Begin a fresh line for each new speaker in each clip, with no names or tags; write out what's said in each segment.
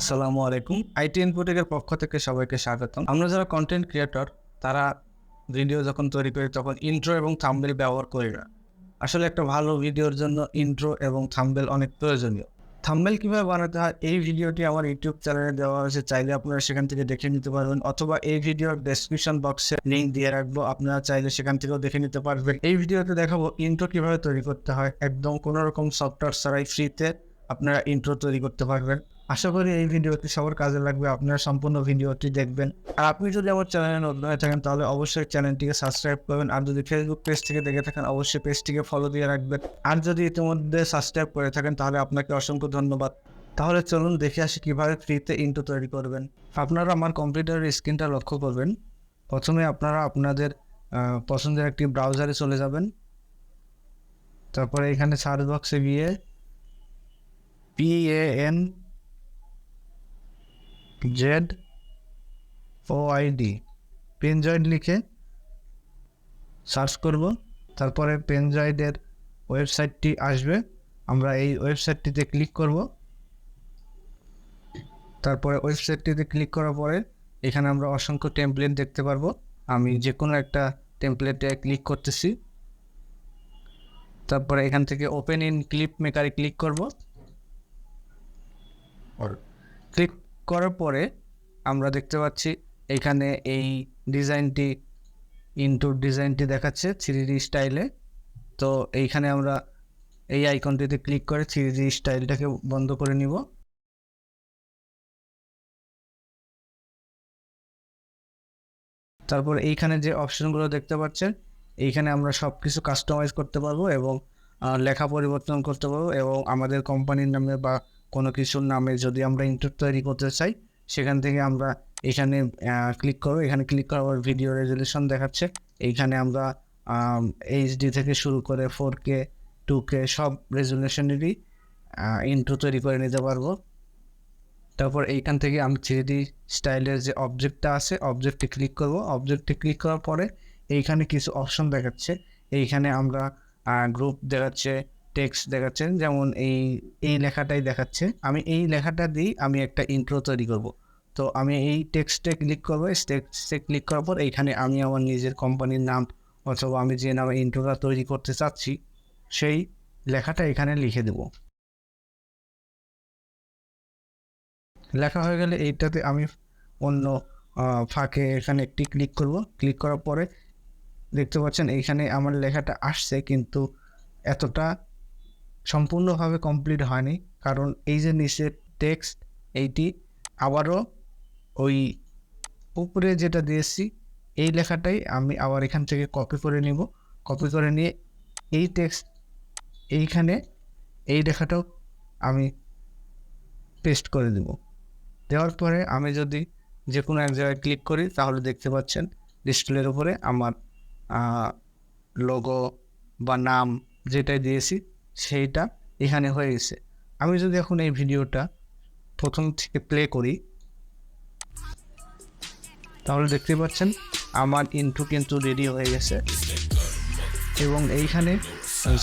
আসসালামু আলাইকুম। আইটি ইনপুটেকের পক্ষ থেকে সবাইকে স্বাগতম। আমরা যারা কন্টেন্ট ক্রিয়েটর তারা ভিডিও যখন তৈরি করি, তখন ইন্ট্রো এবং থাম্বেল ব্যবহার করি না। আসলে একটা ভালো ভিডিওর জন্য ইন্ট্রো এবং থাম্বেল অনেক প্রয়োজনীয়। থাম্বেল কীভাবে বানাতে হয়, এই ভিডিওটি আমার ইউটিউব চ্যানেলে দেওয়া হয়েছে। চাইলে আপনারা সেখান থেকে দেখে নিতে পারবেন, অথবা এই ভিডিওর ডেসক্রিপশন বক্সে লিঙ্ক দিয়ে রাখব। আপনারা চাইলে সেখান থেকেও দেখে নিতে পারবেন। এই ভিডিওতে দেখাবো ইন্ট্রো কীভাবে তৈরি করতে হয়। একদম কোনো রকম সফটওয়্যার ছাড়াই ফ্রিতে আপনারা ইন্ট্রো তৈরি করতে পারবেন। আশা করি এই ভিডিওটি সবার কাজে লাগবে, আপনারা সম্পূর্ণ ভিডিওটি দেখবেন। আর আপনি যদি আমার চ্যানেলে নতুন হয়ে থাকেন, তাহলে অবশ্যই চ্যানেলটিকে সাবস্ক্রাইব করবেন। আর যদি ফেসবুক পেজ থেকে দেখে থাকেন, অবশ্যই পেজটিকে ফলো দিয়ে রাখবেন। আর যদি ইতিমধ্যে সাবস্ক্রাইব করে থাকেন, তাহলে আপনাকে অসংখ্য ধন্যবাদ। তাহলে চলুন দেখে আসি কীভাবে ফ্রিতে ইন্ট্রো তৈরি করবেন। আপনারা আমার কম্পিউটারের স্ক্রিনটা লক্ষ্য করবেন। প্রথমে আপনারা আপনাদের পছন্দের একটি ব্রাউজারে চলে যাবেন। তারপরে এখানে সার্চ বক্সে গিয়ে P A N Z O I D. Penzoid লিখে সার্চ করব। তারপরে পেনজয়েডের ওয়েবসাইটটি আসবে। আমরা এই ওয়েবসাইটটিতে ক্লিক করব। তারপরে ওয়েবসাইটটিতে ক্লিক করার পরে এখানে আমরা অসংখ্য টেমপ্লেট দেখতে পারব। আমি যে কোনো একটা টেমপ্লেটে ক্লিক করতেছি। তারপরে এখান থেকে ওপেন ইন ক্লিপ মেকারে ক্লিক করব। ক্লিক করার পরে আমরা দেখতে পাচ্ছি এখানে এই ডিজাইনটি ইনটু ডিজাইনটি দেখাচ্ছে থ্রি ডি স্টাইলে। তো এইখানে আমরা এই আইকনটিতে ক্লিক করে থ্রি ডি স্টাইলটাকে বন্ধ করে নিব। তারপর এইখানে যে অপশনগুলো দেখতে পাচ্ছেন, এইখানে আমরা সব কিছু কাস্টমাইজ করতে পারব এবং লেখা পরিবর্তন করতে পারব এবং আমাদের কোম্পানির নামে বা কোনো কিছুর নামে যদি আমরা ইন্টার তৈরি করতে চাই, সেখান থেকে আমরা এখানে ক্লিক করব। এখানে ক্লিক করার ভিডিও রেজলিউশন দেখাচ্ছে। এইখানে আমরা এইচডি থেকে শুরু করে ফোর কে টু কে সব রেজলিউশনেরই ইন্ট্রো তৈরি করে নিতে পারব। তারপর এইখান থেকে আমি থ্রি ডি স্টাইলের যে অবজেক্টটা আছে অবজেক্টে ক্লিক করব। অবজেক্টে ক্লিক করার পরে এইখানে কিছু অপশন দেখাচ্ছে। এইখানে আমরা গ্রুপ দেখাচ্ছে টেক্সট দেখাচ্ছেন, যেমন এই এই লেখাটাই দেখাচ্ছে। আমি এই লেখাটা দিই আমি একটা ইন্ট্রো তৈরি করব। তো আমি এই টেক্সটে ক্লিক করব টেক্সটে ক্লিক করার পর এইখানে আমি আমার নিজের কোম্পানির নাম অথবা আমি যে নামে ইন্ট্রোটা তৈরি করতে চাচ্ছি, সেই লেখাটা এখানে লিখে দেব। লেখা হয়ে গেলে এইটাতে আমি অন্য ফাঁকে এখানে একটি ক্লিক করব। ক্লিক করার পরে দেখতে পাচ্ছেন এইখানে আমার লেখাটা আসছে, কিন্তু এতটা সম্পূর্ণভাবে কমপ্লিট হয়নি। কারণ এই যে নিচে টেক্সট এইটি আবারও ওই উপরে যেটা দিয়েছি, এই লেখাটাই আমি আবার এখান থেকে কপি করে নিব। কপি করে নিয়ে এই টেক্সট এইখানে এই লেখাটাও আমি পেস্ট করে দেব দেওয়ার পরে আমি যদি যে কোনো এক জায়গায় ক্লিক করি, তাহলে দেখতে পাচ্ছেন ডিসপ্লের উপরে আমার লোগো বা নাম যেটাই দিয়েছি সেইটা এখানে হয়ে গেছে। আমি যদি এখন এই ভিডিওটা প্রথম থেকে প্লে করি, তাহলে দেখতে পাচ্ছেন আমার ইন্ট্রো কিন্তু রেডি হয়ে গেছে। এবং এইখানে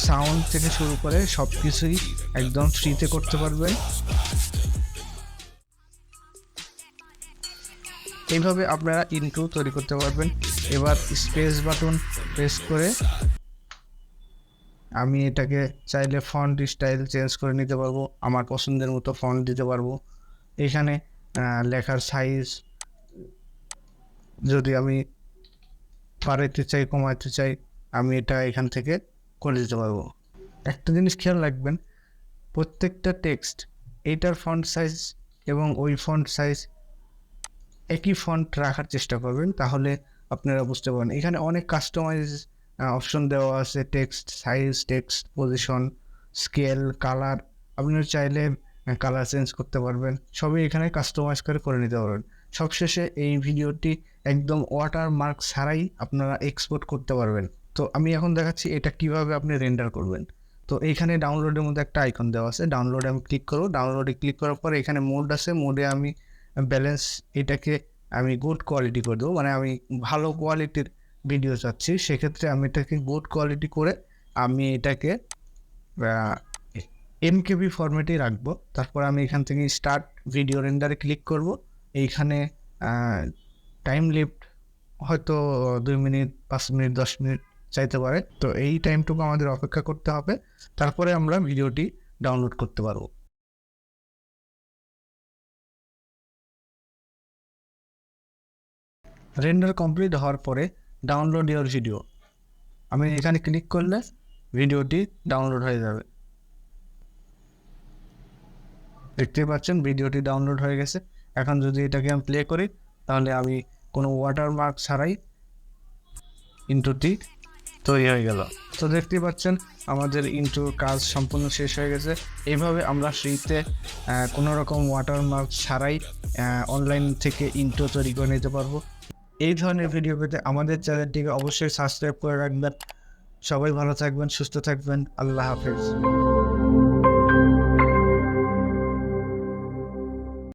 সাউন্ড থেকে শুরু করে সব কিছুই একদম ফ্রিতে করতে পারবেন। এইভাবে আপনারা ইন্ট্রো তৈরি করতে পারবেন। এবার স্পেস বাটন প্রেস করে আমি এটাকে চাইলে ফন্ট স্টাইল চেঞ্জ করে নিতে পারব, আমার পছন্দের মতো ফন্ট দিতে পারব। এখানে লেখার সাইজ যদি আমি বাড়াইতে চাই, কমাইতে চাই, আমি এটা এখান থেকে করে দিতে পারব। একটা জিনিস খেয়াল রাখবেন, প্রত্যেকটা টেক্সট এইটার ফন্ট সাইজ এবং ওই ফন্ট সাইজ একই ফন্ট রাখার চেষ্টা করবেন, তাহলে আপনারা বুঝতে পারবেন। এখানে অনেক কাস্টমাইজ অপশন দেওয়া আছে text size text position scale colour আপনারা চাইলে কালার চেঞ্জ করতে পারবেন। সবই এখানে কাস্টমাইজ করে করে নিতে পারবেন। সবশেষে এই ভিডিওটি একদম ওয়াটার মার্ক ছাড়াই আপনারা এক্সপোর্ট করতে পারবেন। তো আমি এখন দেখাচ্ছি এটা কীভাবে আপনি রেন্ডার করবেন। তো এইখানে ডাউনলোডের মধ্যে একটা আইকন দেওয়া আছে। ডাউনলোডে আমি ক্লিক করব। ডাউনলোডে ক্লিক করার পর এখানে মোড আছে। মোডে আমি ব্যালেন্স এটাকে আমি গুড কোয়ালিটি করে দেবো। মানে আমি ভালো কোয়ালিটির ভিডিও চাচ্ছি, সেক্ষেত্রে আমি এটাকে গুড কোয়ালিটি করে আমি এটাকে এম এমকেবি ফরম্যাটেই রাখব। তারপর আমি এখান থেকে স্টার্ট ভিডিও রেন্ডারে ক্লিক করব। এইখানে টাইম লিফট হয়তো দুই মিনিট, পাঁচ মিনিট, দশ মিনিট চাইতে পারে। তো এই টাইমটুকু আমাদের অপেক্ষা করতে হবে। তারপরে আমরা ভিডিওটি ডাউনলোড করতে পারব। রেন্ডার কমপ্লিট হওয়ার পরে ডাউনলোড ইওর ভিডিও আমি এখানে ক্লিক করলে ভিডিওটি ডাউনলোড হয়ে যাবে। দেখতে পাচ্ছেন ভিডিওটি ডাউনলোড হয়ে গেছে। এখন যদি এটাকে আমি প্লে করি, তাহলে আমি কোনো ওয়াটারমার্ক ছাড়াই ইন্টুটি তৈরি হয়ে গেল। তো দেখতে পাচ্ছেন, আমাদের ইন্টুর কাজ সম্পূর্ণ শেষ হয়ে গেছে। এইভাবে আমরা ফ্রিতে কোনো রকম ওয়াটারমার্ক ছাড়াই অনলাইন থেকে ইন্ট্রো তৈরি করে নিতে পারব। এই ধরনের ভিডিও পেতে আমাদের চ্যানেলটিকে অবশ্যই সাবস্ক্রাইব করে রাখবেন। সবাই ভালো থাকবেন, সুস্থ থাকবেন। আল্লাহ হাফেজ।